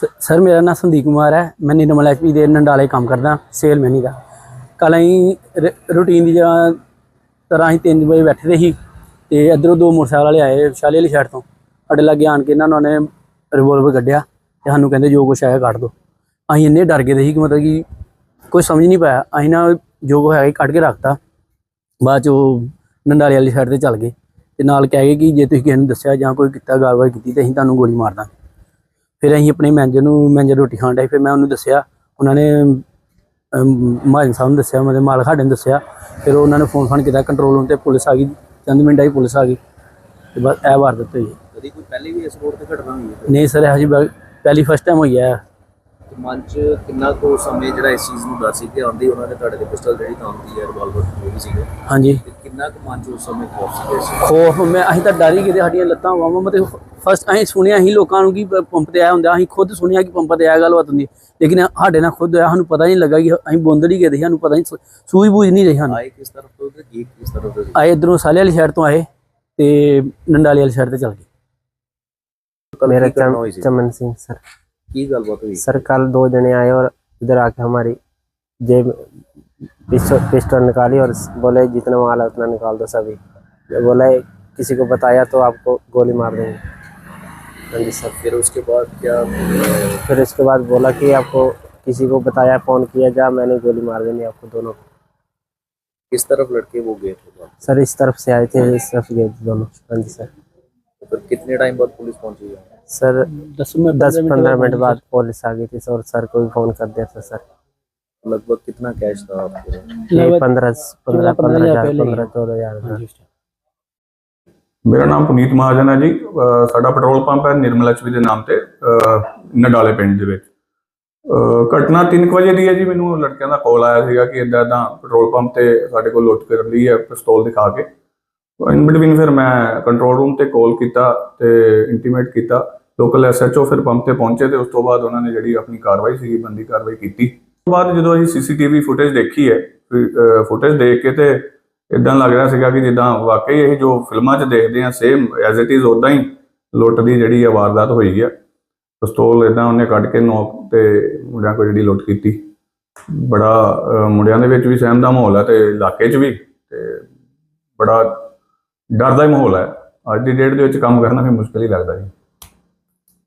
ਸ- ਸਰ, ਮੇਰਾ ਨਾਮ ਸੰਦੀਪ ਕੁਮਾਰ ਹੈ। ਮੈਂ ਨਿਰਮਲ ਐਚਪੀ ਦੇ ਨੰਡਾਲੇ ਕੰਮ ਕਰਦਾ, ਸੇਲ ਮੈਨੀ ਦਾ। ਕੱਲ ਅਸੀਂ ਰੂਟੀਨ ਦੀ ਜਗ੍ਹਾ ਤਰ੍ਹਾਂ ਅਸੀਂ 3 ਵਜੇ ਬੈਠੇ ਦੇ ਸੀ ਤੇ ਇਧਰੋਂ ਦੋ ਮੋਟਰਸਾਈਕਲ ਵਾਲੇ ਆਏ ਵਿਸ਼ਾਲੇ ਵਾਲੀ ਸਾਈਡ ਤੋਂ। ਸਾਡੇ ਲੱਗੇ ਆਣ ਕੇ ਇਹਨਾਂ ਨੇ ਰਿਵੋਲਵਰ ਕੱਢਿਆ ਤੇ ਸਾਨੂੰ ਕਹਿੰਦੇ ਜੋ ਕੁਛ ਆਇਆ ਕੱਢ ਦੋ। ਅਸੀਂ ਇੰਨੇ ਡਰ ਗਏ ਦੇ ਸੀ ਕਿ ਮਤਲਬ ਕਿ ਕੋਈ ਸਮਝ ਨਹੀਂ ਪਾਇਆ। ਅਸੀਂ ਨਾ ਜੋ ਕੁਛ ਹੈਗਾ ਕੱਢ ਕੇ ਰੱਖਤਾ। ਬਾਅਦ ਚ ਉਹ ਨੰਡਾਲੇ ਵਾਲੀ ਸਾਈਡ ਤੇ ਚੱਲ ਗਏ ਤੇ ਨਾਲ ਕਹਿ ਗਏ ਕਿ ਜੇ ਤੁਸੀਂ ਕਿਸੇ ਨੂੰ ਦੱਸਿਆ ਜਾਂ ਕੋਈ ਕੀਤਾ ਗੱਲਬਾਤ ਕੀਤੀ ਤੇ ਅਸੀਂ ਤੁਹਾਨੂੰ ਗੋਲੀ ਮਾਰ ਦਾਂਗੇ। ਫਿਰ ਅਸੀਂ ਆਪਣੇ ਮੈਨੇਜਰ ਨੂੰ ਮੈਨੇਜਰ ਰੋਟੀ ਖਾਣ ਡਏ ਫਿਰ ਮੈਂ ਉਹਨੂੰ ਦੱਸਿਆ ਉਹਨਾਂ ਨੇ ਮਾਜਨ ਸਾਹਿਬ ਨੂੰ ਦੱਸਿਆ ਮਤਲਬ ਮਾਲਕ ਸਾਡੇ ਨੂੰ ਦੱਸਿਆ ਫਿਰ ਉਹਨਾਂ ਨੇ ਫੋਨ ਫਾਨ ਕੀਤਾ ਕੰਟਰੋਲ ਰੂਮ ਤੇ ਪੁਲਿਸ ਆ ਗਈ ਚੰਦ ਮਿੰਟਾਂ ਹੀ ਪੁਲਿਸ ਆ ਗਈ ਤੇ ਬਸ ਇਹ ਵਾਰ ਦਿੱਤੇ ਜੀ। ਕਦੀ ਕੋਈ ਪਹਿਲੇ ਵੀ ਇਸ ਰੋਡ ਤੇ ਘਟਨਾ ਹੋਈ ਹੈ? ਨਹੀਂ ਸਰ ਹਜੇ ਪਹਿਲੀ ਫਸਟ ਟਾਈਮ ਹੋਈ ਹੈ। ਤੇ ਮਨ ਚ ਕਿੰਨਾ ਕੋ ਸਮੇਂ ਜਿਹੜਾ ਇਸ ਚੀਜ਼ ਨੂੰ ਡਰ ਸੀ ਕਿ ਆਉਂਦੀ ਉਹਨਾਂ ਨੇ ਤੁਹਾਡੇ ਦੇ ਪਿਸਟਲ ਜਿਹੜੀ ਤਾਂ ਆਉਂਦੀ ਹੈ ਰਿਵਾਲਵਰ ਜਿਹੜੀ ਸੀਗੇ ਹਾਂਜੀ। ਕਿੰਨਾ ਕੁ ਮਨ ਚ ਉਸ ਸਮੇਂ ਖੌਫ ਸੀ ਖੋਫ ਮੈਂ ਅਸੀਂ ਤਾਂ ਡਰ ਹੀ ਗਏ ਤੇ ਸਾਡੀਆਂ ਲੱਤਾਂ ਵਾਵਾਂ ਮਤਲਬ ਫਸਟ ਅਸੀਂ ਸੁਣਿਆ ਹੀ ਲੋਕਾਂ ਨੂੰ ਕਿ ਪੰਪ ਤੇ ਆਇਆ ਹੁੰਦਾ ਅਸੀਂ ਖੁਦ ਸੁਣਿਆ ਕਿ ਪੰਪ ਤੇ ਆਇਆ ਗੱਲਬਾਤ ਹੁੰਦੀ ਲੇਕਿਨ ਸਾਡੇ ਨਾਲ ਖੁਦ ਆਇਆ ਸਾਨੂੰ ਪਤਾ ਨਹੀਂ ਲੱਗਾ ਕਿ ਅਸੀਂ ਬੋਂਦੜੀ ਗਏ ਸੀ ਸਾਨੂੰ ਪਤਾ ਨਹੀਂ ਸੂਝ-ਬੂਝ ਨਹੀਂ ਰਹੀ ਸਾਨੂੰ। ਆਏ ਕਿਸ ਤਰਫ ਤੋਂ ਤੇ ਕੀ ਕਿਸ ਤਰਫ ਤੋਂ ਆਏ ਇਧਰੋਂ ਸਾਲੇ ਵਾਲੀ ਸਾਈਡ ਤੋਂ ਆਏ ਤੇ ਨੰਡਾਲੇ ਵਾਲੀ ਸਾਈਡ ਤੇ ਚੱਲ ਗਏ। ਮੇਰਾ ਚਮਨ ਸਿੰਘ ਸਰ। ਕੀ ਗੱਲਬਾਤ ਹੋਈ? ਸਰ ਕੱਲ ਦੋ ਜਣੇ ਆਏ ਔਰ इधर आके हमारी जेब पिस्टल निकाली और बोले जितना माल है उतना निकाल दो सभी ਬੋਲੇ ਕਿਸੇ ਕੋ ਬਤਾਇਆ तो आपको ਗੋਲੀ ਮਾਰ देंगे हाँ जी सर फिर उसके बाद क्या फिर इसके बाद बोला कि आपको किसी को बताया फ़ोन किया जा मैंने गोली मार देनी आपको दोनों को। किस तरफ़ लड़के वो गए थे वहाँ? सर इस तरफ़ से आए थे इस तरफ़ गए थे दोनों। हाँ जी सर। तो फिर कितने टाइम बाद पुलिस पहुँची? है सर दस मिनट दस पंद्रह मिनट बाद पुलिस आ गई थी और सर को भी फ़ोन कर दिया था सर। लगभग कितना कैश था आपके? पंद्रह पंद्रह पंद्रह हज़ार पंद्रह चौदह हज़ार ਹਾਂਜੀ ਮੇਰਾ ਨਾਮ ਪੁਨੀਤ ਮਹਾਜਨ ਹੈ ਜੀ। ਸਾਡਾ ਪੈਟਰੋਲ ਪੰਪ ਹੈ ਨਿਰਮਲ ਐਚਪੀ ਦੇ ਨਾਮ ਤੇ ਨਡਾਲੇ ਪਿੰਡ ਦੇ ਵਿੱਚ। ਅਹ ਘਟਨਾ 3 ਵਜੇ ਦੀ ਹੈ ਜੀ। ਮੈਨੂੰ ਲੜਕਿਆਂ ਦਾ ਕਾਲ ਆਇਆ ਸੀਗਾ ਕਿ ਇਦਾਂ ਇਦਾਂ ਪੈਟਰੋਲ ਪੰਪ ਤੇ ਸਾਡੇ ਕੋਲ ਲੁੱਟ ਕਰ ਲਈ ਹੈ, ਪਿਸਤੌਲ ਦਿਖਾ ਕੇ। ਇਨ ਬਿਟਵੀਨ ਫਿਰ ਮੈਂ ਕੰਟਰੋਲ ਰੂਮ ਤੇ ਕਾਲ ਕੀਤਾ ਤੇ ਇੰਟੀਮੇਟ ਕੀਤਾ। ਲੋਕਲ ਐਸਐਚਓ ਫਿਰ ਪੰਪ ਤੇ ਪਹੁੰਚੇ ਤੇ ਉਸ ਤੋਂ ਬਾਅਦ ਉਹਨਾਂ ਨੇ ਜਿਹੜੀ ਆਪਣੀ ਕਾਰਵਾਈ ਸੀਗੀ, ਬੰਦੀ ਕਾਰਵਾਈ ਕੀਤੀ। ਉਸ ਤੋਂ ਬਾਅਦ ਜਦੋਂ ਅਸੀਂ ਸੀਸੀਟੀਵੀ ਫੁਟੇਜ ਦੇਖੀ ਹੈ ਫੁਟੇਜ ਦੇਖ ਕੇ ਤੇ ਇਦਾਂ ਲੱਗ ਰਿਹਾ ਸੀਗਾ ਕਿ ਜਿੱਦਾਂ ਵਾਕਈ ਇਹ ਜੋ ਫਿਲਮਾਂ 'ਚ ਦੇਖਦੇ ਆ ਸੇਮ ਐਜ਼ ਇਟ ਇਜ਼ ਉਦਾਂ ਹੀ ਲੁੱਟ ਦੀ ਜਿਹੜੀ ਆ ਵਾਰਦਾਤ ਹੋਈ ਆ। ਪਿਸਤੌਲ ਇਦਾਂ ਉਹਨੇ ਕੱਢ ਕੇ ਨੋਕ ਤੇ ਮੁੰਡਿਆਂ ਕੋਲ ਜਿਹੜੀ ਲੁੱਟ ਕੀਤੀ। ਬੜਾ ਮੁੰਡਿਆਂ ਦੇ ਵਿੱਚ ਵੀ ਸਹਿਮ ਦਾ ਮਾਹੌਲ ਹੈ ਤੇ ਇਲਾਕੇ 'ਚ ਵੀ ਤੇ ਬੜਾ ਡਰ ਦਾ ਹੀ ਮਾਹੌਲ ਹੈ ਅੱਜ ਦੀ ਡੇਟ ਦੇ ਵਿੱਚ ਕੰਮ ਕਰਨਾ ਵੀ ਮੁਸ਼ਕਲ ਹੀ ਲੱਗਦਾ ਜੀ।